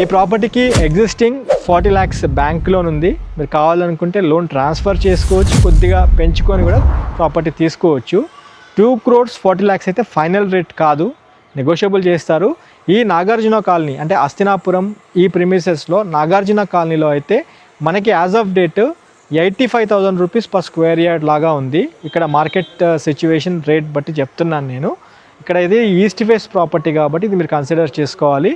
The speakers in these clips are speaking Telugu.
ఈ ప్రాపర్టీకి existing forty lakhs bank loan ఉంది. మీరు కావాలనుకుంటే లోన్ ట్రాన్స్ఫర్ చేసుకోవచ్చు. కొద్దిగా పెంచుకొని కూడా ప్రాపర్టీ తీసుకోవచ్చు. టూ క్రోడ్స్ ఫార్టీ ల్యాక్స్ అయితే ఫైనల్ రేట్ కాదు. నెగోషియబుల్ చేస్తారు. ఈ నాగార్జున కాలనీ అంటే అస్తినాపురం ఈ ప్రిమిసెస్లో నాగార్జున కాలనీలో అయితే మనకి as of date eighty five thousand rupees per square yard లాగా ఉంది. ఇక్కడ మార్కెట్ సిచ్యువేషన్ రేట్ బట్టి చెప్తున్నాను నేను. ఇక్కడ ఇది ఈస్ట్ ఫేస్ ప్రాపర్టీ కాబట్టి ఇది మీరు కన్సిడర్ చేసుకోవాలి.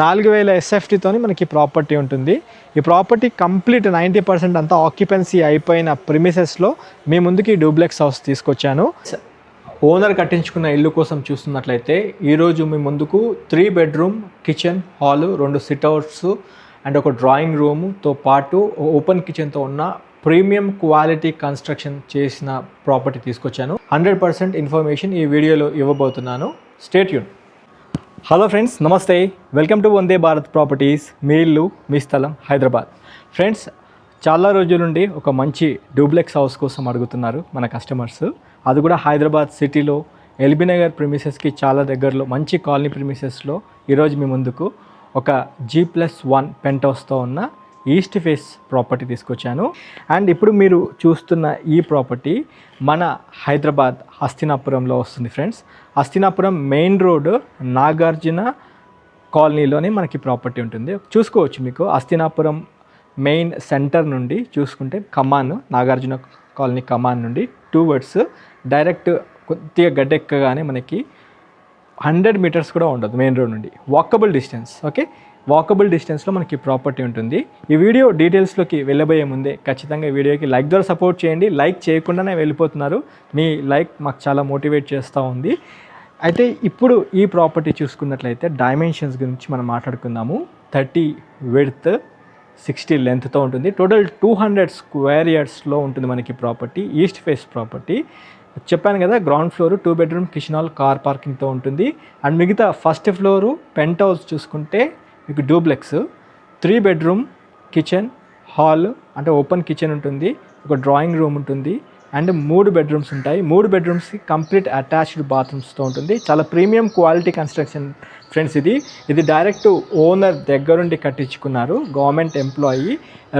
నాలుగు వేల ఎస్ఎఫ్టీతోని మనకి ప్రాపర్టీ ఉంటుంది. ఈ ప్రాపర్టీ కంప్లీట్ నైంటీ పర్సెంట్ అంతా ఆక్యుపెన్సీ అయిపోయిన ప్రిమిసెస్లో మీ ముందుకి డూప్లెక్స్ హౌస్ తీసుకొచ్చాను. ఓనర్ కట్టించుకున్న ఇల్లు కోసం చూస్తున్నట్లయితే ఈరోజు మీ ముందుకు త్రీ బెడ్రూమ్ కిచెన్ హాలు రెండు సిట్అవుట్స్ అండ్ ఒక డ్రాయింగ్ రూమ్తో పాటు ఓపెన్ కిచెన్తో ఉన్న ప్రీమియం క్వాలిటీ కన్స్ట్రక్షన్ చేసిన ప్రాపర్టీ తీసుకొచ్చాను. హండ్రెడ్ పర్సెంట్ ఇన్ఫర్మేషన్ ఈ వీడియోలో ఇవ్వబోతున్నాను. స్టేట్ యూన్ హలో ఫ్రెండ్స్ నమస్తే. Welcome to Vande Bharat properties మీ ఇల్లు మీ స్థలం హైదరాబాద్. ఫ్రెండ్స్ చాలా రోజుల నుండి ఒక మంచి డూప్లెక్స్ హౌస్ కోసం అడుగుతున్నారు మన కస్టమర్స్ అది కూడా హైదరాబాద్ సిటీలో ఎల్బీ నగర్ ప్రిమిసెస్కి చాలా దగ్గరలో మంచి కాలనీ ప్రిమిసెస్లో ఈరోజు మీ ముందుకు ఒక జీ ప్లస్ వన్ పెంట్ హౌస్తో ఉన్న ఈస్ట్ ఫేస్ ప్రాపర్టీ తీసుకొచ్చాను. అండ్ ఇప్పుడు మీరు చూస్తున్న ఈ ప్రాపర్టీ మన హైదరాబాద్ హస్తినాపురంలో వస్తుంది friends. Hastinapuram main road Nagarjuna కాలనీలోనే మనకి ప్రాపర్టీ ఉంటుంది. చూసుకోవచ్చు మీకు హస్తినాపురం మెయిన్ సెంటర్ నుండి చూసుకుంటే కమాన్ నాగార్జున కాలనీ కమాన్ నుండి టూ వర్డ్స్ డైరెక్ట్ కొద్దిగా గడ్డెక్కగానే మనకి హండ్రెడ్ మీటర్స్ కూడా ఉండదు మెయిన్ రోడ్ నుండి. Walkable distance. ఓకే? వాకబుల్ డిస్టెన్స్లో మనకి ప్రాపర్టీ ఉంటుంది. ఈ వీడియో డీటెయిల్స్లోకి వెళ్ళబోయే ముందే ఖచ్చితంగా ఈ వీడియోకి లైక్ ద్వారా సపోర్ట్ చేయండి. లైక్ చేయకుండానే వెళ్ళిపోతున్నారు. మీ లైక్ మాకు చాలా మోటివేట్ చేస్తూ ఉంది. అయితే ఇప్పుడు ఈ ప్రాపర్టీ చూసుకున్నట్లయితే డైమెన్షన్స్ గురించి మనం మాట్లాడుకుందాము. థర్టీ విడ్త్ సిక్స్టీ లెంత్తో ఉంటుంది. టోటల్ టూ హండ్రెడ్ స్క్వేర్ ఇయర్స్లో ఉంటుంది మనకి ప్రాపర్టీ ఈస్ట్ ఫేస్ ప్రాపర్టీ చెప్పాను కదా ground floor two bedroom kitchen hall car పార్కింగ్తో ఉంటుంది. అండ్ మిగతా ఫస్ట్ ఫ్లోరు పెంట్ హౌస్ చూసుకుంటే మీకు duplex three bedroom kitchen hall అంటే ఓపెన్ కిచెన్ ఉంటుంది ఒక డ్రాయింగ్ రూమ్ ఉంటుంది అండ్ మూడు బెడ్రూమ్స్ ఉంటాయి. మూడు బెడ్రూమ్స్కి కంప్లీట్ అటాచ్డ్ బాత్రూమ్స్తో ఉంటుంది. చాలా ప్రీమియం క్వాలిటీ కన్స్ట్రక్షన్ ఫ్రెండ్స్ ఇది. ఇది డైరెక్ట్ ఓనర్ దగ్గరుండి కట్టించుకున్నారు government employee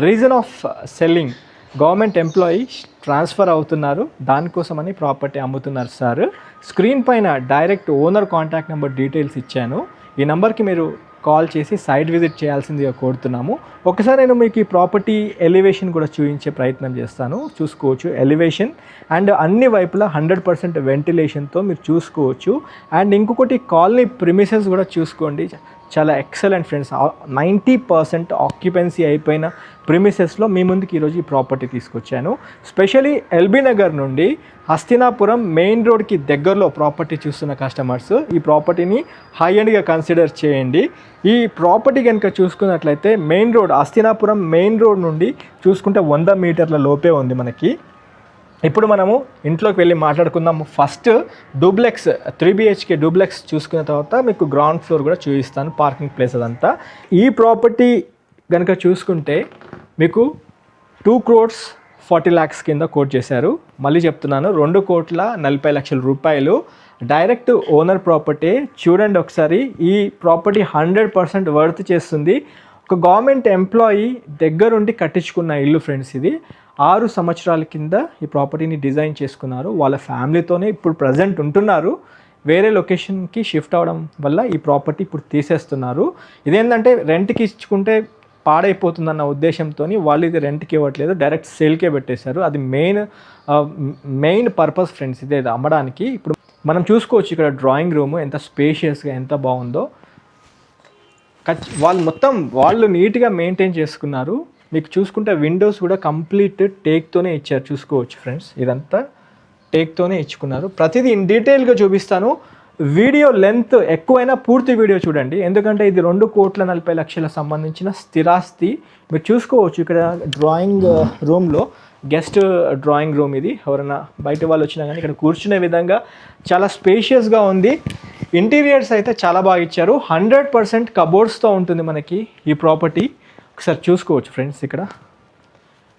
reason of selling government employee transfer అవుతున్నారు. దానికోసమని ప్రాపర్టీ అమ్ముతున్నారు సార్ స్క్రీన్ పైన direct owner contact number details ఇచ్చాను. ఈ నెంబర్కి మీరు కాల్ చేసి సైట్ విజిట్ చేయాల్సిందిగా కోరుతున్నాము. ఒకసారి నేను మీకు ఈ ప్రాపర్టీ ఎలివేషన్ కూడా చూపించే ప్రయత్నం చేస్తాను. చూసుకోవచ్చు. ఎలివేషన్ అండ్ అన్ని వైపులా హండ్రెడ్ పర్సెంట్ వెంటిలేషన్తో మీరు చూసుకోవచ్చు. అండ్ ఇంకొకటి కాలనీ ప్రిమిసెస్ కూడా చూసుకోండి. చాలా excellent friends ninety percent occupancy అయిపోయిన ప్రిమిసెస్లో మీ ముందుకి ఈరోజు ఈ ప్రాపర్టీ తీసుకొచ్చాను. స్పెషలీ ఎల్బీ నగర్ నుండి హస్తినాపురం మెయిన్ రోడ్కి దగ్గరలో ప్రాపర్టీ చూస్తున్న కస్టమర్స్ ఈ ప్రాపర్టీని హై అండ్గా కన్సిడర్ చేయండి. ఈ ప్రాపర్టీ కనుక చూసుకున్నట్లయితే main road Hastinapuram main road నుండి చూసుకుంటే వంద మీటర్ల లోపే ఉంది మనకి. ఇప్పుడు మనము ఇంట్లోకి వెళ్ళి మాట్లాడుకుందాము. First duplex three BHK duplex చూసుకున్న తర్వాత మీకు గ్రౌండ్ ఫ్లోర్ కూడా చూపిస్తాను పార్కింగ్ ప్లేస్ అదంతా. ఈ ప్రాపర్టీ కనుక చూసుకుంటే మీకు టూ క్రోడ్స్ ఫార్టీ ల్యాక్స్ కింద కోట్ చేశారు. మళ్ళీ చెప్తున్నాను రెండు కోట్ల నలభై లక్షల రూపాయలు డైరెక్ట్ ఓనర్ ప్రాపర్టీ చూడండి ఒకసారి ఈ ప్రాపర్టీ హండ్రెడ్ పర్సెంట్ వర్త్ చేస్తుంది. ఒక గవర్నమెంట్ ఎంప్లాయీ దగ్గరుండి కట్టించుకున్న ఇల్లు ఫ్రెండ్స్ ఇది. ఆరు సంవత్సరాల కింద ఈ ప్రాపర్టీని డిజైన్ చేసుకున్నారు. వాళ్ళ ఫ్యామిలీతోనే ఇప్పుడు ప్రజెంట్ ఉంటున్నారు. వేరే లొకేషన్కి షిఫ్ట్ అవడం వల్ల ఈ ప్రాపర్టీ ఇప్పుడు తీసేస్తున్నారు. ఇదేంటంటే రెంట్కి ఇచ్చుకుంటే పాడైపోతుందన్న ఉద్దేశంతో వాళ్ళు ఇది రెంట్కి ఇవ్వట్లేదు. డైరెక్ట్ సేల్కే పెట్టేశారు. అది మెయిన్ మెయిన్ పర్పస్ ఫ్రెండ్స్ ఇదే అమ్మడానికి. ఇప్పుడు మనం చూసుకోవచ్చు ఇక్కడ డ్రాయింగ్ రూమ్ ఎంత స్పేషియస్గా ఎంత బాగుందో. వాళ్ళు మొత్తం వాళ్ళు నీట్గా మెయింటైన్ చేసుకున్నారు. మీకు చూసుకుంటే విండోస్ కూడా కంప్లీట్ టేక్తోనే ఇచ్చారు చూసుకోవచ్చు ఫ్రెండ్స్ ఇదంతా టేక్తోనే ఇచ్చుకున్నారు. ప్రతిదీ ఇన్ డీటెయిల్గా చూపిస్తాను. వీడియో లెంత్ ఎక్కువైనా పూర్తి వీడియో చూడండి. ఎందుకంటే ఇది రెండు కోట్ల నలభై లక్షల సంబంధించిన స్థిరాస్తి. మీరు చూసుకోవచ్చు ఇక్కడ డ్రాయింగ్ రూమ్లో గెస్ట్ డ్రాయింగ్ రూమ్ ఇది. ఎవరైనా బయట వాళ్ళు వచ్చినా కానీ ఇక్కడ కూర్చునే విధంగా చాలా స్పేషియస్గా ఉంది. ఇంటీరియర్స్ అయితే చాలా బాగా ఇచ్చారు. హండ్రెడ్ పర్సెంట్ కబోర్డ్స్తో ఉంటుంది మనకి ఈ ప్రాపర్టీ ఒకసారి చూసుకోవచ్చు ఫ్రెండ్స్ ఇక్కడ.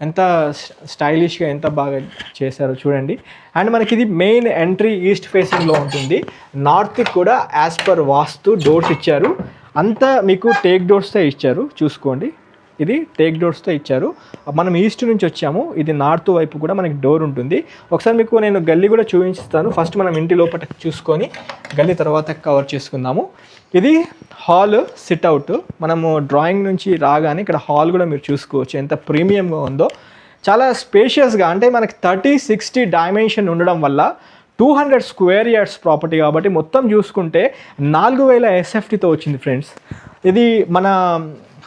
ఎంత స్టైలిష్గా ఎంత బాగా చేశారో చూడండి. అండ్ మనకి ఇది మెయిన్ ఎంట్రీ ఈస్ట్ ఫేసింగ్లో ఉంటుంది. నార్త్కి కూడా యాజ్ పర్ వాస్తు డోర్స్ ఇచ్చారు. అంతా మీకు టేక్ డోర్స్తో ఇచ్చారు. చూసుకోండి. ఇది టేక్ డోర్స్తో ఇచ్చారు. మనం ఈస్ట్ నుంచి వచ్చాము. ఇది నార్త్ వైపు కూడా మనకి డోర్ ఉంటుంది. ఒకసారి మీకు నేను గల్లీ కూడా చూపించిస్తాను. ఫస్ట్ మనం ఇంటి లోపల చూసుకొని గల్లీ తర్వాత కవర్ చేసుకుందాము. ఇది హాల్ సిట్ అవుట్ మనము డ్రాయింగ్ నుంచి రాగానే ఇక్కడ హాల్ కూడా మీరు చూసుకోవచ్చు. ఎంత ప్రీమియంగా ఉందో. చాలా స్పేషియస్గా అంటే మనకి థర్టీ సిక్స్టీ డైమెన్షన్ ఉండడం వల్ల two hundred square yards property కాబట్టి మొత్తం చూసుకుంటే నాలుగు వేల ఎస్ఎఫ్టీతో వచ్చింది ఫ్రెండ్స్ ఇది మన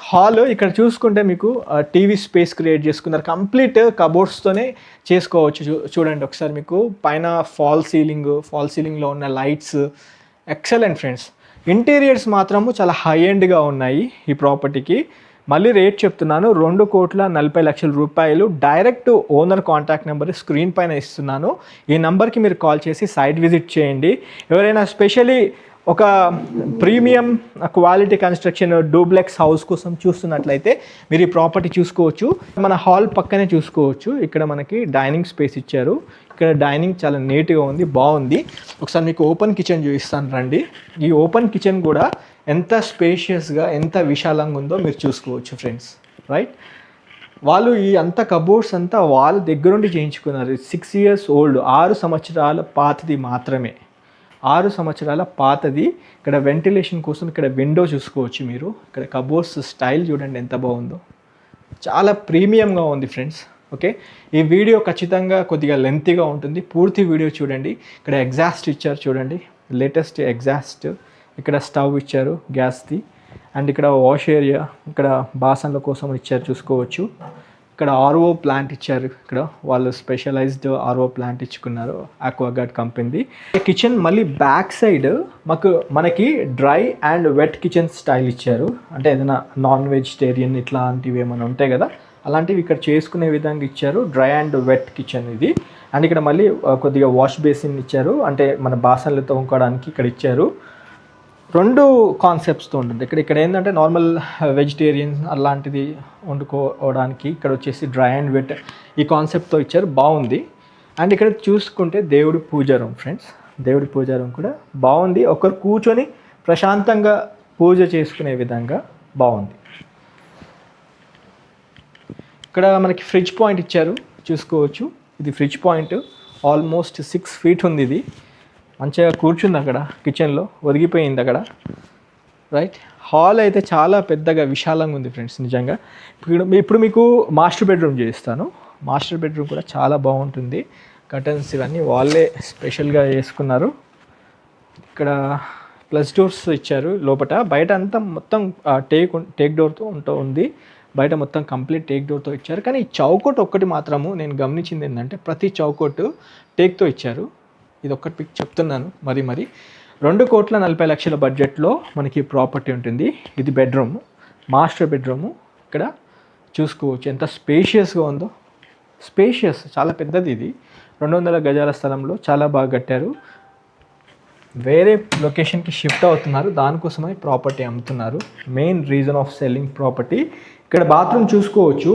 హాల్ ఇక్కడ చూసుకుంటే మీకు టీవీ స్పేస్ క్రియేట్ చేసుకున్నారు. కంప్లీట్ కబోర్డ్స్తోనే చేసుకోవచ్చు. చూ చూడండి ఒకసారి మీకు. పైన ఫాల్ సీలింగ్ ఫాల్ సీలింగ్లో ఉన్న లైట్స్ ఎక్సలెంట్ ఫ్రెండ్స్ ఇంటీరియర్స్ మాత్రము చాలా హై ఎండ్గా ఉన్నాయి ఈ ప్రాపర్టీకి మళ్ళీ రేట్ చెప్తున్నాను రెండు కోట్ల నలభై లక్షల రూపాయలు direct owner contact number screen పైన ఇస్తున్నాను. ఈ నెంబర్కి మీరు కాల్ చేసి సైట్ విజిట్ చేయండి. ఎవరైనా స్పెషలీ ఒక premium quality construction duplex house కోసం చూస్తున్నట్లయితే మీరు ఈ ప్రాపర్టీ చూసుకోవచ్చు. మన హాల్ పక్కనే చూసుకోవచ్చు. ఇక్కడ మనకి డైనింగ్ స్పేస్ ఇచ్చారు. ఇక్కడ డైనింగ్ చాలా నీట్గా ఉంది బాగుంది. ఒకసారి మీకు ఓపెన్ కిచెన్ చూపిస్తాను రండి. ఈ ఓపెన్ కిచెన్ కూడా ఎంత స్పేషియస్గా ఎంత విశాలంగా ఉందో మీరు చూసుకోవచ్చు ఫ్రెండ్స్. రైట్? వాళ్ళు ఈ అంత కబోర్డ్స్ అంతా వాళ్ళ దగ్గరుండి చేయించుకున్నారు. సిక్స్ ఇయర్స్ ఓల్డ్ ఆరు సంవత్సరాల పాతది మాత్రమే. ఆరు సంవత్సరాల పాతది. ఇక్కడ వెంటిలేషన్ కోసం ఇక్కడ విండో చూసుకోవచ్చు మీరు. ఇక్కడ కబోర్డ్స్ స్టైల్ చూడండి ఎంత బాగుందో. చాలా ప్రీమియంగా ఉంది ఫ్రెండ్స్. ఓకే? ఈ వీడియో ఖచ్చితంగా కొద్దిగా లెంతీగా ఉంటుంది. పూర్తి వీడియో చూడండి. ఇక్కడ ఎగ్జాస్ట్ ఇచ్చారు చూడండి. లేటెస్ట్ ఎగ్జాస్ట్ ఇక్కడ స్టవ్ ఇచ్చారు గ్యాస్ది అండ్ ఇక్కడ వాష్ ఏరియా ఇక్కడ బాసన్ల కోసం ఇచ్చారు చూసుకోవచ్చు. ఇక్కడ ఆర్ఓ ప్లాంట్ ఇచ్చారు ఇక్కడ. వాళ్ళు స్పెషలైజ్డ్ ఆర్ఓ ప్లాంట్ ఇచ్చుకున్నారు ఆక్వాగార్డ్ కంపెనీది కిచెన్ మళ్ళీ బ్యాక్ సైడ్ మాకు మనకి dry and wet kitchen style ఇచ్చారు. అంటే ఏదైనా నాన్ వెజిటేరియన్ ఇట్లాంటివి ఏమైనా ఉంటాయి కదా అలాంటివి ఇక్కడ చేసుకునే విధంగా ఇచ్చారు. డ్రై అండ్ వెట్ కిచెన్ ఇది. అండ్ ఇక్కడ మళ్ళీ కొద్దిగా వాష్ బేసిన్ ఇచ్చారు. అంటే మన బాసన్లు తోముకోవడానికి ఇక్కడ ఇచ్చారు. రెండు కాన్సెప్ట్స్తో ఉంటుంది. ఇక్కడ ఇక్కడ ఏంటంటే నార్మల్ వెజిటేరియన్ అలాంటిది వండుకోవడానికి ఇక్కడ వచ్చేసి డ్రై అండ్ వెట్ ఈ కాన్సెప్ట్తో ఇచ్చారు. బాగుంది. అండ్ ఇక్కడ చూసుకుంటే దేవుడి పూజ రూమ్ ఫ్రెండ్స్ దేవుడి పూజ రూమ్ కూడా బాగుంది. ఒకరు కూర్చొని ప్రశాంతంగా పూజ చేసుకునే విధంగా బాగుంది. ఇక్కడ మనకి ఫ్రిడ్జ్ పాయింట్ ఇచ్చారు. చూసుకోవచ్చు. ఇది fridge point almost six feet ఉంది ఇది. మంచిగా కూర్చుంది అక్కడ కిచెన్లో ఒదిగిపోయింది అక్కడ. రైట్ హాల్ అయితే చాలా పెద్దగా విశాలంగా ఉంది ఫ్రెండ్స్ నిజంగా. ఇప్పుడు ఇప్పుడు మీకు మాస్టర్ బెడ్రూమ్ చేస్తాను మాస్టర్ బెడ్రూమ్ కూడా చాలా బాగుంటుంది. కర్టన్స్ ఇవన్నీ వాళ్ళే స్పెషల్గా వేసుకున్నారు. ఇక్కడ ప్లస్ డోర్స్ ఇచ్చారు లోపల బయట అంతా మొత్తం టేక్ టేక్ డోర్తో ఉంటూ ఉంది. బయట మొత్తం కంప్లీట్ టేక్ డోర్తో ఇచ్చారు. కానీ ఈ చౌకోట్ ఒక్కటి మాత్రము నేను గమనించింది ఏంటంటే ప్రతి చౌకోట్ టేక్తో ఇచ్చారు. ఇది ఒక్కటి పిక్ చెప్తున్నాను మరి మరి. రెండు కోట్ల నలభై లక్షల బడ్జెట్లో మనకి ప్రాపర్టీ ఉంటుంది. ఇది బెడ్రూమ్ మాస్టర్ బెడ్రూము. ఇక్కడ చూసుకోవచ్చు ఎంత స్పేషియస్గా ఉందో. స్పేషియస్ చాలా పెద్దది ఇది. రెండు వందల గజాల స్థలంలో చాలా బాగా కట్టారు. వేరే లొకేషన్కి షిఫ్ట్ అవుతున్నారు. దానికోసమని ప్రాపర్టీ అమ్ముతున్నారు. Main reason of selling property ఇక్కడ బాత్రూమ్ చూసుకోవచ్చు.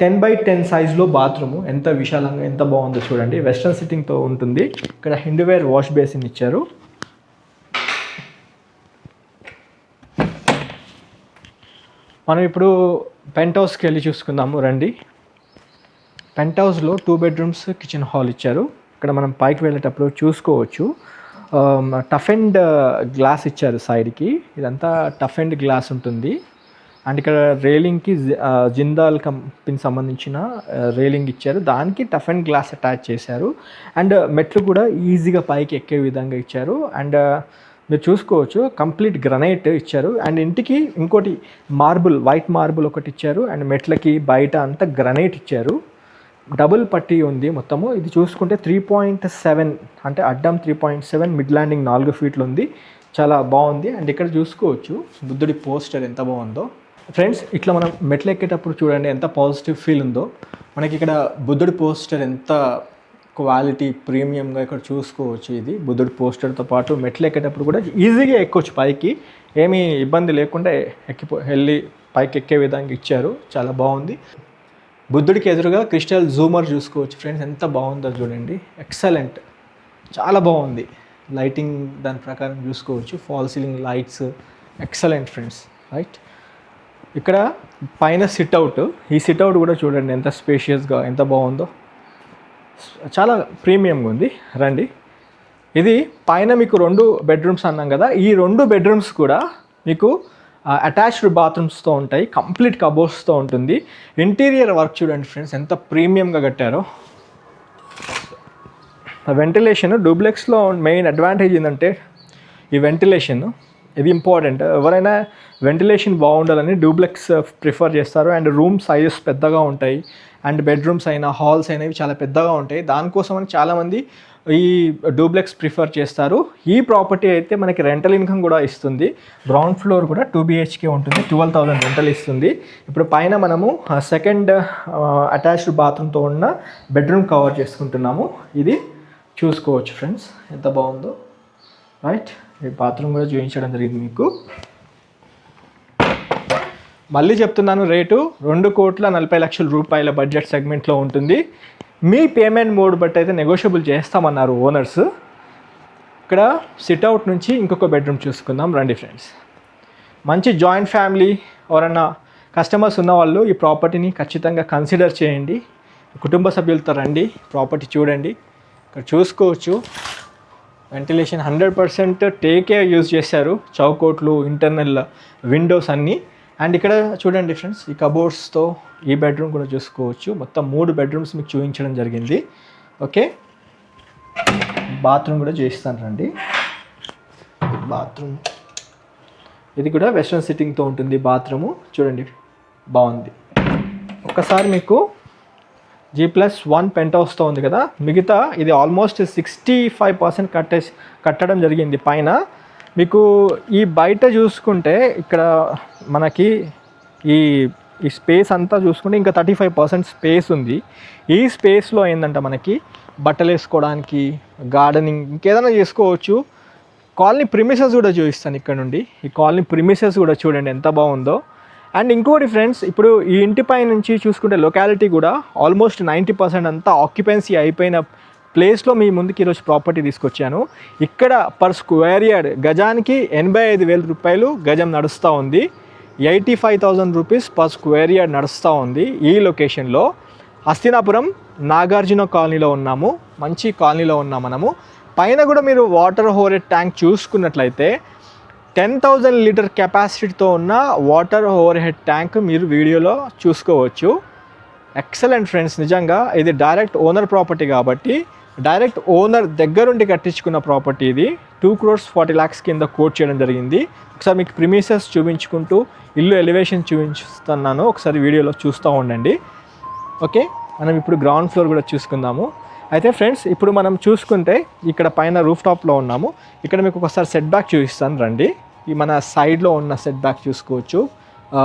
టెన్ బై టెన్ సైజ్లో బాత్రూమ్ ఎంత విశాలంగా ఎంత బాగుందో చూడండి. వెస్ట్రన్ సిట్టింగ్తో ఉంటుంది. ఇక్కడ హిండ్వేర్ వాష్ బేసిన్ ఇచ్చారు. మనం ఇప్పుడు పెంట్ హౌస్కి వెళ్ళి చూసుకుందాము రండి. పెంట్ హౌస్లో టూ బెడ్రూమ్స్ కిచెన్ హాల్ ఇచ్చారు. ఇక్కడ మనం పైకి వెళ్ళేటప్పుడు చూసుకోవచ్చు. టఫ్ అండ్ గ్లాస్ ఇచ్చారు సైడ్కి ఇదంతా టఫ్ అండ్ గ్లాస్ ఉంటుంది. అండ్ ఇక్కడ రేలింగ్కి జిందాల్ కంపెనీకి సంబంధించిన రేలింగ్ ఇచ్చారు. దానికి టఫ్ అండ్ గ్లాస్ అటాచ్ చేశారు. అండ్ మెట్లు కూడా ఈజీగా పైకి ఎక్కే విధంగా ఇచ్చారు. అండ్ మీరు చూసుకోవచ్చు కంప్లీట్ గ్రనైట్ ఇచ్చారు. అండ్ ఇంటికి ఇంకోటి మార్బుల్ వైట్ మార్బుల్ ఒకటి ఇచ్చారు. అండ్ మెట్లకి బయట అంతా గ్రనైట్ ఇచ్చారు. డబుల్ పట్టి ఉంది మొత్తము. ఇది చూసుకుంటే త్రీ పాయింట్ సెవెన్ అంటే అడ్డం three point seven mid landing నాలుగు ఫీట్లు ఉంది. చాలా బాగుంది. అండ్ ఇక్కడ చూసుకోవచ్చు బుద్ధుడి పోస్టర్ ఎంత బాగుందో. ఫ్రెండ్స్ ఇట్లా మనం మెట్లు ఎక్కేటప్పుడు చూడండి ఎంత పాజిటివ్ ఫీల్ ఉందో. మనకి ఇక్కడ బుద్ధుడి పోస్టర్ ఎంత క్వాలిటీ ప్రీమియంగా ఇక్కడ చూసుకోవచ్చు ఇది. బుద్ధుడి పోస్టర్తో పాటు మెట్లు ఎక్కేటప్పుడు కూడా ఈజీగా ఎక్కొచ్చు పైకి. ఏమీ ఇబ్బంది లేకుండా ఎక్కిపో వెళ్ళి పైకి ఎక్కే విధంగా ఇచ్చారు. చాలా బాగుంది. బుద్ధుడికి ఎదురుగా క్రిస్టల్ జూమర్ చూసుకోవచ్చు. ఫ్రెండ్స్ ఎంత బాగుందో చూడండి. ఎక్సలెంట్ చాలా బాగుంది. లైటింగ్ దాని ప్రకారం చూసుకోవచ్చు. Fall ceiling lights excellent friends right ఇక్కడ పైన సిట్ అవుట్ ఈ సిట్ అవుట్ కూడా చూడండి ఎంత స్పేషియస్గా ఎంత బాగుందో. చాలా ప్రీమియంగా ఉంది. రండి. ఇది పైన మీకు రెండు బెడ్రూమ్స్ అన్నాం కదా. ఈ రెండు బెడ్రూమ్స్ కూడా మీకు అటాచ్డ్ బాత్రూమ్స్తో ఉంటాయి. కంప్లీట్ కబోర్డ్స్తో ఉంటుంది. ఇంటీరియర్ వర్క్ చూడండి ఫ్రెండ్స్ ఎంత ప్రీమియంగా కట్టారో. వెంటిలేషన్ డూప్లెక్స్లో మెయిన్ అడ్వాంటేజ్ ఏంటంటే ఈ వెంటిలేషన్ ఇది ఇంపార్టెంట్ ఎవరైనా వెంటిలేషన్ బాగుండాలని డూప్లెక్స్ ప్రిఫర్ uh, చేస్తారు. అండ్ రూమ్ సైజెస్ పెద్దగా ఉంటాయి. అండ్ బెడ్రూమ్స్ అయినా హాల్స్ అయినవి చాలా పెద్దగా ఉంటాయి. దానికోసం అని చాలామంది ఈ డూప్లెక్స్ ప్రిఫర్ చేస్తారు. ఈ ప్రాపర్టీ అయితే మనకి రెంటల్ ఇన్కమ్ కూడా ఇస్తుంది. గ్రౌండ్ ఫ్లోర్ కూడా టూ బిహెచ్కే ఉంటుంది. ట్వెల్వ్ థౌసండ్ రెంటల్ ఇస్తుంది. ఇప్పుడు పైన మనము సెకండ్ అటాచ్డ్ బాత్రూమ్తో ఉన్న బెడ్రూమ్ కవర్ చేసుకుంటున్నాము. ఇది చూసుకోవచ్చు ఫ్రెండ్స్ ఎంత బాగుందో. రైట్ బాత్రూమ్ కూడా చూపించడం జరిగింది మీకు. మళ్ళీ చెప్తున్నాను రేటు. రెండు కోట్ల నలభై లక్షల రూపాయల బడ్జెట్ సెగ్మెంట్లో ఉంటుంది. మీ పేమెంట్ మోడ్ బట్టి అయితే నెగోషియబుల్ చేస్తామన్నారు ఓనర్స్. ఇక్కడ సిట్అవుట్ నుంచి ఇంకొక బెడ్రూమ్ చూసుకుందాం. రండి ఫ్రెండ్స్. మంచి జాయింట్ ఫ్యామిలీ ఎవరన్నా కస్టమర్స్ ఉన్నవాళ్ళు ఈ ప్రాపర్టీని ఖచ్చితంగా కన్సిడర్ చేయండి. కుటుంబ సభ్యులతో రండి. ప్రాపర్టీ చూడండి. ఇక్కడ చూసుకోవచ్చు. వెంటిలేషన్ హండ్రెడ్ పర్సెంట్ టేకే యూజ్ చేశారు. చౌకోట్లు ఇంటర్నల్ విండోస్ అన్నీ. అండ్ ఇక్కడ చూడండి ఫ్రెండ్స్ ఈ కబోర్డ్స్తో ఈ బెడ్రూమ్ కూడా చూసుకోవచ్చు. మొత్తం మూడు బెడ్రూమ్స్ మీకు చూపించడం జరిగింది. ఓకే బాత్రూమ్ కూడా చేయిస్తాను రండి. బాత్రూమ్ ఇది కూడా వెస్ట్రన్ సిట్టింగ్తో ఉంటుంది బాత్రూము చూడండి బాగుంది. ఒకసారి మీకు జీ ప్లస్ వన్ పెంట్ హౌస్తో ఉంది కదా. మిగతా ఇది ఆల్మోస్ట్ సిక్స్టీ ఫైవ్ పర్సెంట్ కట్టే కట్టడం జరిగింది పైన. మీకు ఈ బయట చూసుకుంటే ఇక్కడ మనకి ఈ ఈ స్పేస్ అంతా చూసుకుంటే ఇంకా థర్టీ ఫైవ్ పర్సెంట్ స్పేస్ ఉంది. ఈ స్పేస్లో ఏంటంటే మనకి? బట్టలు వేసుకోవడానికి గార్డెనింగ్ ఇంకేదైనా చేసుకోవచ్చు. కాలనీ ప్రిమిసెస్ కూడా చూపిస్తాను ఇక్కడ నుండి. ఈ కాలనీ ప్రిమిసెస్ కూడా చూడండి ఎంత బాగుందో. అండ్ ఇంకోటి ఫ్రెండ్స్ ఇప్పుడు ఈ ఇంటిపై నుంచి చూసుకుంటే లొకాలిటీ కూడా ఆల్మోస్ట్ నైంటీ పర్సెంట్ అంతా ఆక్యుపెన్సీ అయిపోయిన ప్లేస్లో మీ ముందుకి ఈరోజు ప్రాపర్టీ తీసుకొచ్చాను. ఇక్కడ పర్ స్క్వేర్ యార్డ్ గజానికి ఎనభై ఐదు వేల రూపాయలు గజం నడుస్తూ ఉంది. Eighty five thousand rupees per square yard నడుస్తూ ఉంది ఈ లొకేషన్లో హస్తినాపురం నాగార్జున కాలనీలో ఉన్నాము. మంచి కాలనీలో ఉన్నాం మనము. పైన కూడా మీరు వాటర్ హోరెడ్ ట్యాంక్ చూసుకున్నట్లయితే టెన్ థౌజండ్ లీటర్ కెపాసిటీతో ఉన్న వాటర్ ఓవర్ హెడ్ ట్యాంక్ మీరు వీడియోలో చూసుకోవచ్చు. ఎక్సలెంట్ ఫ్రెండ్స్ నిజంగా ఇది డైరెక్ట్ ఓనర్ ప్రాపర్టీ కాబట్టి డైరెక్ట్ ఓనర్ దగ్గరుండి కట్టించుకున్న ప్రాపర్టీ ఇది. టూ క్రోర్స్ ఫార్టీ ల్యాక్స్ కింద కోట్ చేయడం జరిగింది. ఒకసారి మీకు ప్రిమిసెస్ చూపించుకుంటూ ఇల్లు ఎలివేషన్ చూపించుతున్నాను ఒకసారి వీడియోలో చూస్తూ ఉండండి. ఓకే మనం ఇప్పుడు గ్రౌండ్ ఫ్లోర్ కూడా చూసుకుందాము. అయితే ఫ్రెండ్స్ ఇప్పుడు మనం చూసుకుంటే ఇక్కడ పైన రూఫ్ టాప్లో ఉన్నాము. ఇక్కడ మీకు ఒకసారి సెట్ బ్యాక్ చూపిస్తాను రండి. ఈ మన సైడ్లో ఉన్న సెట్ బ్యాక్ చూసుకోవచ్చు.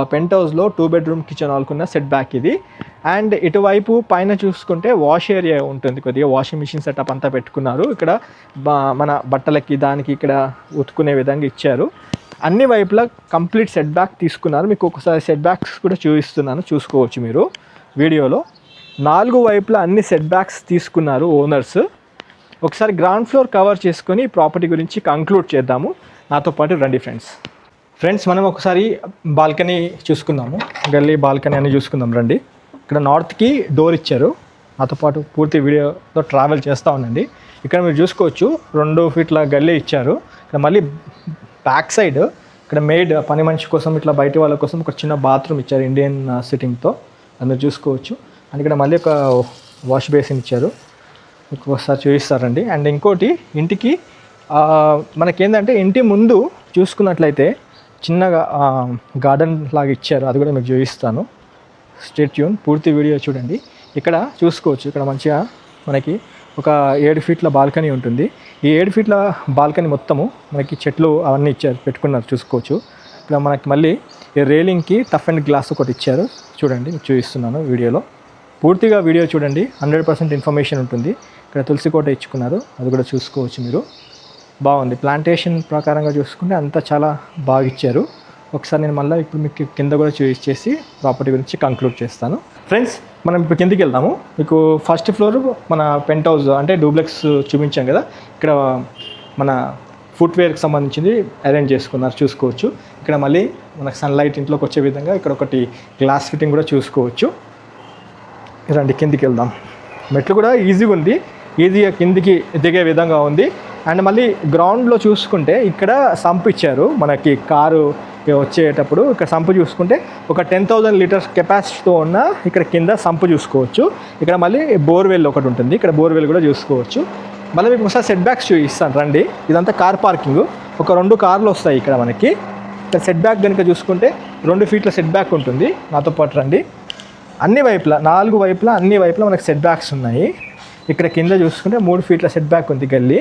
పెంట్ హౌస్లో టూ బెడ్రూమ్ కిచెన్ వాళ్ళకున్న సెట్ బ్యాక్ ఇది. అండ్ ఇటువైపు పైన చూసుకుంటే వాష్ ఏరియా ఉంటుంది కొద్దిగా. వాషింగ్ మిషన్ సెటప్ అంతా పెట్టుకున్నారు. ఇక్కడ బా- మన బట్టలకి దానికి ఇక్కడ ఉతుకునే విధంగా ఇచ్చారు. అన్ని వైపులా కంప్లీట్ సెట్ బ్యాక్ తీసుకున్నారు. మీకు ఒకసారి సెట్ బ్యాక్స్ కూడా చూపిస్తున్నాను. చూసుకోవచ్చు మీరు వీడియోలో. నాలుగు వైపులా అన్ని సెట్ బ్యాక్స్ తీసుకున్నారు ఓనర్స్ ఒకసారి గ్రౌండ్ ఫ్లోర్ కవర్ చేసుకొని ప్రాపర్టీ గురించి కంక్లూడ్ చేద్దాము. నాతో పాటు రండి ఫ్రెండ్స్ ఫ్రెండ్స్ మనం ఒకసారి బాల్కనీ చూసుకుందాము. గల్లీ బాల్కనీ అని చూసుకుందాం రండి. ఇక్కడ నార్త్కి డోర్ ఇచ్చారు. నాతో పాటు పూర్తి వీడియోతో ట్రావెల్ చేస్తూ ఉండండి. ఇక్కడ మీరు చూసుకోవచ్చు రెండు ఫీట్ల గల్లీ ఇచ్చారు. ఇక్కడ మళ్ళీ బ్యాక్ సైడ్ ఇక్కడ మేడ్ పని మనిషి కోసం ఇట్లా బయట వాళ్ళ కోసం ఒక చిన్న బాత్రూమ్ ఇచ్చారు ఇండియన్ సిట్టింగ్తో uh, అది మీరు చూసుకోవచ్చు. అండ్ ఇక్కడ మళ్ళీ ఒక వాష్ బేసిన్ ఇచ్చారు. ఒక్కొక్కసారి చూపిస్తారండి. అండ్ ఇంకోటి ఇంటికి మనకేంటంటే ఇంటి ముందు చూసుకున్నట్లయితే చిన్నగా గార్డెన్ లాగా ఇచ్చారు. అది కూడా మీకు చూపిస్తాను. స్టేట్ ట్యూన్ పూర్తి వీడియో చూడండి. ఇక్కడ చూసుకోవచ్చు. ఇక్కడ మంచిగా మనకి ఒక ఏడు ఫీట్ల బాల్కనీ ఉంటుంది. ఈ ఏడు ఫీట్ల బాల్కనీ మొత్తము మనకి చెట్లు అవన్నీ ఇచ్చారు పెట్టుకున్నారు. చూసుకోవచ్చు. ఇక్కడ మనకి మళ్ళీ ఈ రేలింగ్కి టఫ్ అండ్ గ్లాస్ ఒకటి ఇచ్చారు. చూడండి చూపిస్తున్నాను వీడియోలో. పూర్తిగా వీడియో చూడండి. హండ్రెడ్ పర్సెంట్ ఇన్ఫర్మేషన్ ఉంటుంది. ఇక్కడ తులసి కోట ఇచ్చుకున్నారు. అది కూడా చూసుకోవచ్చు మీరు. బాగుంది. ప్లాంటేషన్ ప్రకారంగా చూసుకుంటే అంతా చాలా బాగా ఇచ్చారు. ఒకసారి నేను మళ్ళీ ఇప్పుడు మీకు కింద కూడా చూసి ప్రాపర్టీ గురించి కంక్లూడ్ చేస్తాను. ఫ్రెండ్స్ మనం ఇప్పుడు కిందికి వెళ్దాము. మీకు ఫస్ట్ ఫ్లోర్ మన పెంట్ హౌస్ అంటే డూప్లెక్స్ చూపించాం కదా. ఇక్కడ మన ఫుట్వేర్కి సంబంధించింది అరేంజ్ చేసుకున్నారు. చూసుకోవచ్చు. ఇక్కడ మళ్ళీ మనకు సన్లైట్ ఇంట్లోకి వచ్చే విధంగా ఇక్కడ ఒకటి గ్లాస్ ఫిట్టింగ్ కూడా చూసుకోవచ్చు. రండి కిందికి వెళ్దాం. మెట్లు కూడా ఈజీగా ఉంది. ఈజీగా కిందికి దిగే విధంగా ఉంది. అండ్ మళ్ళీ గ్రౌండ్లో చూసుకుంటే ఇక్కడ సంప్ ఇచ్చారు. మనకి కారు వచ్చేటప్పుడు ఇక్కడ సంపు చూసుకుంటే ఒక టెన్ థౌజండ్ లీటర్స్ కెపాసిటీతో ఉన్న ఇక్కడ కింద సంపు చూసుకోవచ్చు. ఇక్కడ మళ్ళీ బోర్వెల్ ఒకటి ఉంటుంది. ఇక్కడ బోర్వెల్ కూడా చూసుకోవచ్చు. మళ్ళీ మీకు ఒకసారి సెట్ బ్యాక్స్ చూపిస్తాను. రండి. ఇదంతా కార్ పార్కింగ్ ఒక రెండు కార్లు వస్తాయి ఇక్కడ మనకి. ఇక్కడ సెట్ బ్యాక్ కనుక చూసుకుంటే రెండు ఫీట్ల సెట్ బ్యాక్ ఉంటుంది. నాతో పాటు రండి. అన్ని వైపులా నాలుగు వైపులా అన్ని వైపులా మనకి సెట్ బ్యాక్స్ ఉన్నాయి. ఇక్కడ కింద చూసుకుంటే మూడు ఫీట్ల సెట్ బ్యాక్ ఉంది గల్లీ.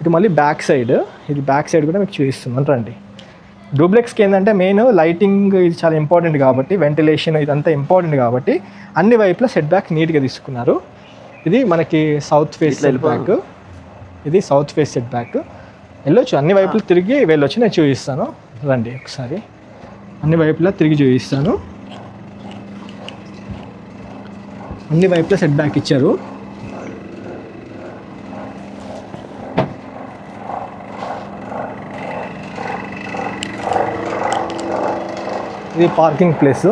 ఇటు మళ్ళీ బ్యాక్ సైడ్ ఇది బ్యాక్ సైడ్ కూడా మీకు చూపిస్తున్నాను రండి. డూప్లెక్స్కి ఏంటంటే మెయిన్ లైటింగ్ ఇది చాలా ఇంపార్టెంట్ కాబట్టి వెంటిలేషన్ ఇదంతా ఇంపార్టెంట్ కాబట్టి అన్ని వైపులా సెట్ బ్యాక్ నీట్గా తీసుకున్నారు. ఇది మనకి సౌత్ ఫేస్ సెట్ బ్యాక్ ఇది సౌత్ ఫేస్ సెట్ బ్యాక్ వెళ్ళొచ్చు అన్ని వైపులు తిరిగి వెళ్ళొచ్చు నేను చూపిస్తాను. రండి ఒకసారి. అన్ని వైపులా తిరిగి చూపిస్తాను. అన్ని వైపులా సెట్ బ్యాక్ ఇచ్చారు. ఇది పార్కింగ్ ప్లేస్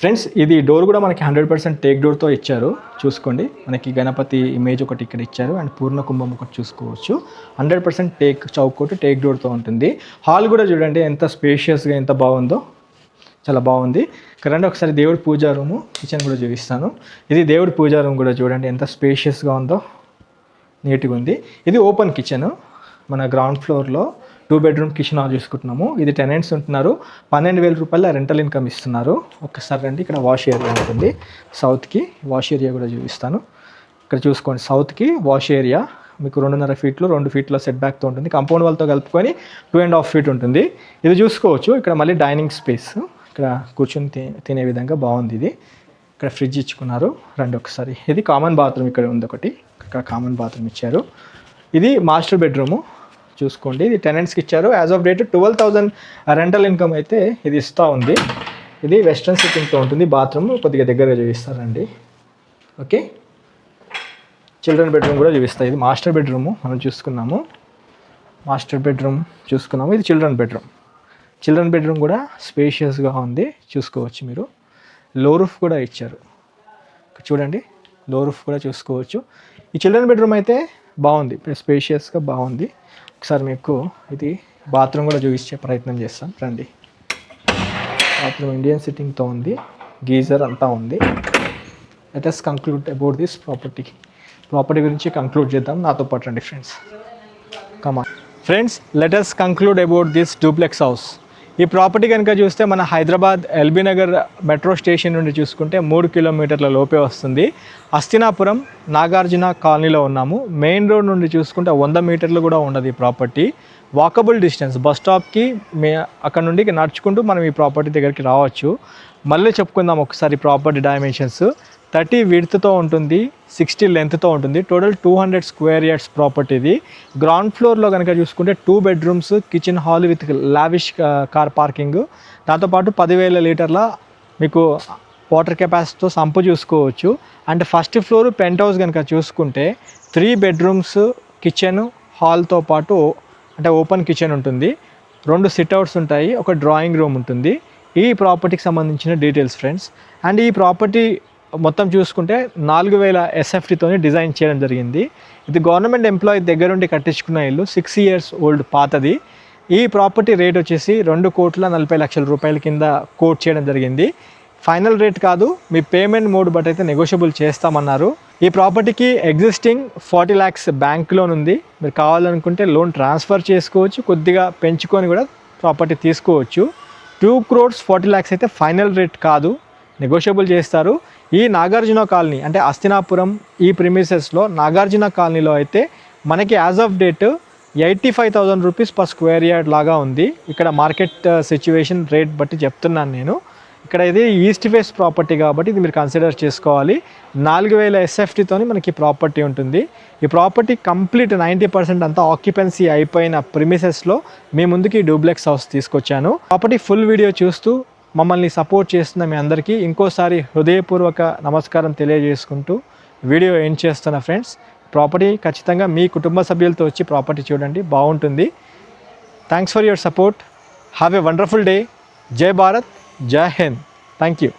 ఫ్రెండ్స్ ఇది డోర్ కూడా మనకి హండ్రెడ్ పర్సెంట్ టేక్ డోర్తో ఇచ్చారు. చూసుకోండి. మనకి గణపతి ఇమేజ్ ఒకటి ఇక్కడ ఇచ్చారు. అండ్ పూర్ణ కుంభం ఒకటి చూసుకోవచ్చు. హండ్రెడ్ పర్సెంట్ టేక్ చౌకోటి టేక్ డోర్తో ఉంటుంది. హాల్ కూడా చూడండి ఎంత స్పేషియస్గా ఎంత బాగుందో. చాలా బాగుంది. కరెంట్ ఒకసారి దేవుడి పూజా రూము కిచెన్ కూడా చూపిస్తాను. ఇది దేవుడి పూజా రూమ్ కూడా చూడండి ఎంత స్పేషియస్గా ఉందో. నీట్గా ఉంది. ఇది ఓపెన్ కిచెన్. మన గ్రౌండ్ ఫ్లోర్లో టూ బెడ్రూమ్ కిచెన్ హాల్ చూసుకుంటున్నాము. ఇది టెనెంట్స్ ఉంటున్నారు. పన్నెండు వేల రూపాయల రెంటల్ ఇన్కమ్ ఇస్తున్నారు. ఒక్కసారి రండి ఇక్కడ వాష్ ఏరియా ఉంటుంది. సౌత్కి వాష్ ఏరియా కూడా చూపిస్తాను. ఇక్కడ చూసుకోండి సౌత్కి వాష్ ఏరియా. మీకు రెండున్నర ఫీట్లు రెండు ఫీట్ల సెట్ బ్యాక్తో ఉంటుంది. కంపౌండ్ వాళ్ళతో కలుపుకొని టూ అండ్ హాఫ్ ఫీట్ ఉంటుంది. ఇది చూసుకోవచ్చు. ఇక్కడ మళ్ళీ డైనింగ్ స్పేస్. ఇక్కడ కూర్చొని తినే తినే విధంగా బాగుంది ఇది. ఇక్కడ ఫ్రిడ్జ్ ఇచ్చుకున్నారు. రండి ఒకసారి. ఇది కామన్ బాత్రూమ్ ఇక్కడ ఉంది ఒకటి. ఇక్కడ కామన్ బాత్రూమ్ ఇచ్చారు. ఇది మాస్టర్ బెడ్రూము చూసుకోండి. ఇది టెనెంట్స్కి ఇచ్చారు. As of date twelve thousand rental income అయితే ఇది ఇస్తూ ఉంది. ఇది వెస్ట్రన్ సిట్టింగ్తో ఉంటుంది. బాత్రూమ్ కొద్దిగా దగ్గరగా చూపిస్తారండి ఓకే. చిల్డ్రన్ బెడ్రూమ్ కూడా చూపిస్తాయి ఇది మాస్టర్ బెడ్రూము మనం చూసుకున్నాము. మాస్టర్ బెడ్రూమ్ చూసుకున్నాము. ఇది చిల్డ్రన్ బెడ్రూమ్ చిల్డ్రన్ బెడ్రూమ్ కూడా స్పేషియస్గా ఉంది. చూసుకోవచ్చు మీరు. లో రూఫ్ కూడా ఇచ్చారు. చూడండి లో రూఫ్ కూడా చూసుకోవచ్చు. ఈ చిల్డ్రన్ బెడ్రూమ్ అయితే బాగుంది. స్పేషియస్గా బాగుంది. ఒకసారి మీకు ఇది బాత్రూమ్ కూడా చూపించే ప్రయత్నం చేస్తాం. రండి. బాత్రూమ్ ఇండియన్ సిట్టింగ్తో ఉంది. గీజర్ అంతా ఉంది. Let's conclude about this property property గురించి కంక్లూడ్ చేద్దాం. నాతో పాటు రండి friends comma friends let's conclude about this duplex house ఈ ప్రాపర్టీ కనుక చూస్తే మన Hyderabad LB Nagar metro station నుండి చూసుకుంటే మూడు కిలోమీటర్ల లోపే వస్తుంది. అస్తినాపురం నాగార్జున కాలనీలో ఉన్నాము. మెయిన్ రోడ్ నుండి చూసుకుంటే వంద మీటర్లు కూడా ఉండదు ఈ ప్రాపర్టీ. వాకబుల్ డిస్టెన్స్ బస్ స్టాప్కి మే అక్కడ నుండి నడుచుకుంటూ మనం ఈ ప్రాపర్టీ దగ్గరికి రావచ్చు. మళ్ళీ చెప్పుకుందాం ఒకసారి ప్రాపర్టీ డైమెన్షన్స్. థర్టీ విడ్త్తో ఉంటుంది సిక్స్టీ లెంత్తో ఉంటుంది. Total two hundred square yards property ఇది. గ్రౌండ్ ఫ్లోర్లో కనుక చూసుకుంటే two bedrooms kitchen hall with lavish car parking. దాంతోపాటు పదివేల లీటర్ల మీకు వాటర్ కెపాసిటీతో సంపు చూసుకోవచ్చు. And first floor penthouse కనుక చూసుకుంటే త్రీ బెడ్రూమ్స్ కిచెన్ హాల్తో పాటు అంటే ఓపెన్ కిచెన్ ఉంటుంది. రెండు సిట్అవుట్స్ ఉంటాయి ఒక డ్రాయింగ్ రూమ్ ఉంటుంది. ఈ ప్రాపర్టీకి సంబంధించిన డీటెయిల్స్ ఫ్రెండ్స్. అండ్ ఈ ప్రాపర్టీ మొత్తం చూసుకుంటే నాలుగు వేల ఎస్ఎఫ్టీతోని డిజైన్ చేయడం జరిగింది. ఇది గవర్నమెంట్ ఎంప్లాయీ దగ్గరుండి కట్టించుకున్న ఇల్లు సిక్స్ ఇయర్స్ ఓల్డ్ పాతది. ఈ ప్రాపర్టీ రేట్ వచ్చేసి రెండు కోట్ల నలభై లక్షల రూపాయల కింద కోట్ చేయడం జరిగింది. ఫైనల్ రేట్ కాదు మీ పేమెంట్ మోడ్ బట్ అయితే నెగోషియబుల్ చేస్తామన్నారు. ఈ ప్రాపర్టీకి existing forty lakhs bank loan ఉంది. మీరు కావాలనుకుంటే లోన్ ట్రాన్స్ఫర్ చేసుకోవచ్చు కొద్దిగా పెంచుకొని కూడా ప్రాపర్టీ తీసుకోవచ్చు. టూ క్రోడ్స్ ఫార్టీ ల్యాక్స్ అయితే ఫైనల్ రేట్ కాదు. నెగోషియబుల్ చేస్తారు. ఈ నాగార్జున కాలనీ అంటే అస్తినాపురం ఈ ప్రిమిసెస్లో నాగార్జున కాలనీలో అయితే మనకి as of date eighty five thousand rupees per square yard లాగా ఉంది. ఇక్కడ మార్కెట్ సిచ్యువేషన్ రేట్ బట్టి చెప్తున్నాను నేను. ఇక్కడ ఇది ఈస్ట్ ఫేస్ ప్రాపర్టీ కాబట్టి ఇది మీరు కన్సిడర్ చేసుకోవాలి. నాలుగు వేల ఎస్ఎఫ్టీతోని మనకి ప్రాపర్టీ ఉంటుంది. ఈ ప్రాపర్టీ కంప్లీట్ నైంటీ పర్సెంట్ అంతా ఆక్యుపెన్సీ అయిపోయిన ప్రిమిసెస్లో మీ ముందుకి డూప్లెక్స్ హౌస్ తీసుకొచ్చాను. ప్రాపర్టీ ఫుల్ వీడియో చూస్తూ మమ్మల్ని సపోర్ట్ చేస్తున్న మీ అందరికీ ఇంకోసారి హృదయపూర్వక నమస్కారం తెలియజేసుకుంటూ వీడియో ఎండ్ చేస్తున్న ఫ్రెండ్స్ ప్రాపర్టీ ఖచ్చితంగా మీ కుటుంబ సభ్యులతో వచ్చి ప్రాపర్టీ చూడండి బాగుంటుంది. Thanks for your support have a wonderful day జై భారత్ జై హింద్ థ్యాంక్ యూ